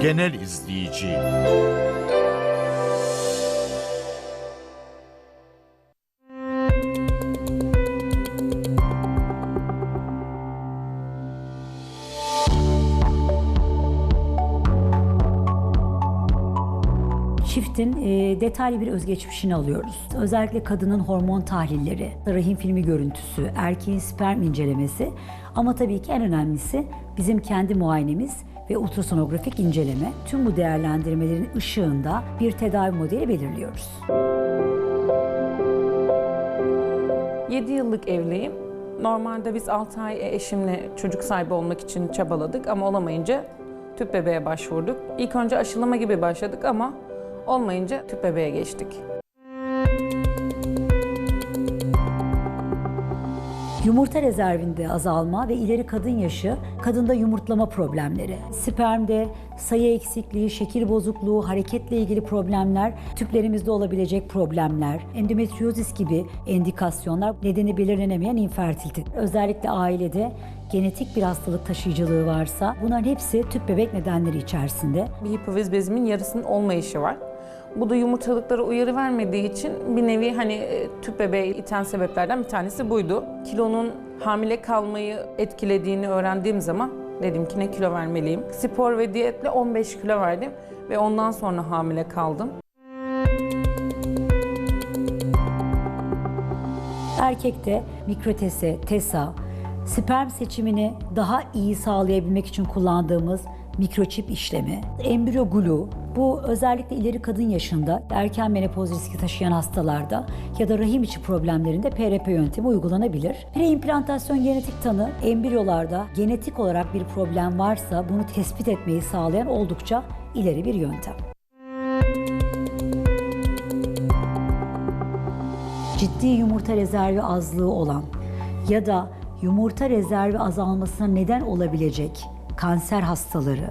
genel izleyici. Çiftin e, detaylı bir özgeçmişini alıyoruz. Özellikle kadının hormon tahlilleri, rahim filmi görüntüsü, erkeğin sperm incelemesi ama tabii ki en önemlisi bizim kendi muayenemiz ve ultrasonografik inceleme. Tüm bu değerlendirmelerin ışığında bir tedavi modeli belirliyoruz. 7 yıllık evliyim. Normalde biz 6 ay eşimle çocuk sahibi olmak için çabaladık ama olamayınca tüp bebeğe başvurduk. İlk önce aşılama gibi başladık ama olmayınca tüp bebeğe geçtik. Yumurta rezervinde azalma ve ileri kadın yaşı, kadında yumurtlama problemleri, spermde sayı eksikliği, şekil bozukluğu, hareketle ilgili problemler, tüplerimizde olabilecek problemler, endometriozis gibi endikasyonlar, nedeni belirlenemeyen infertilite. Özellikle ailede genetik bir hastalık taşıyıcılığı varsa bunların hepsi tüp bebek nedenleri içerisinde. Bir hipofiz bezimin yarısının olmayışı var. Bu da yumurtalıklara uyarı vermediği için bir nevi hani e, tüp bebeği iten sebeplerden bir tanesi buydu. Kilonun hamile kalmayı etkilediğini öğrendiğim zaman dedim ki ne kilo vermeliyim. Spor ve diyetle 15 kilo verdim ve ondan sonra hamile kaldım. Erkekte mikrotese, TESA, sperm seçimini daha iyi sağlayabilmek için kullandığımız mikroçip işlemi, embriyo glue, bu özellikle ileri kadın yaşında erken menopoz riski taşıyan hastalarda ya da rahim içi problemlerinde PRP yöntemi uygulanabilir. Preimplantasyon genetik tanı embriyolarda genetik olarak bir problem varsa bunu tespit etmeyi sağlayan oldukça ileri bir yöntem. ciddi yumurta rezervi azlığı olan ya da yumurta rezervi azalmasına neden olabilecek kanser hastaları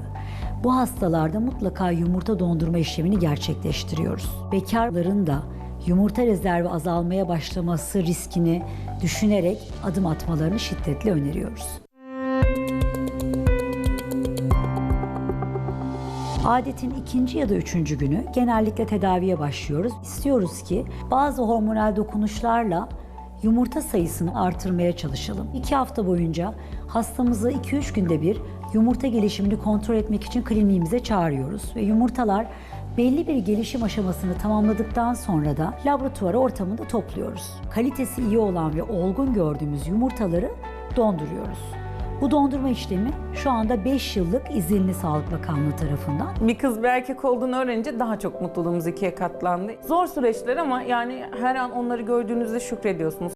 bu hastalarda mutlaka yumurta dondurma işlemini gerçekleştiriyoruz. Bekarların da yumurta rezervi azalmaya başlaması riskini düşünerek adım atmalarını şiddetle öneriyoruz. Adetin ikinci ya da üçüncü günü genellikle tedaviye başlıyoruz. İstiyoruz ki bazı hormonal dokunuşlarla yumurta sayısını artırmaya çalışalım. İki hafta boyunca hastamızı 2-3 günde bir yumurta gelişimini kontrol etmek için kliniğimize çağırıyoruz. Ve yumurtalar belli bir gelişim aşamasını tamamladıktan sonra da laboratuvar ortamında topluyoruz. Kalitesi iyi olan ve olgun gördüğümüz yumurtaları donduruyoruz. Bu dondurma işlemi şu anda 5 yıllık izinli Sağlık Bakanlığı tarafından. Bir kız bir erkek olduğunu öğrenince daha çok mutluluğumuz ikiye katlandı. Zor süreçler ama yani her an onları gördüğünüzde şükrediyorsunuz.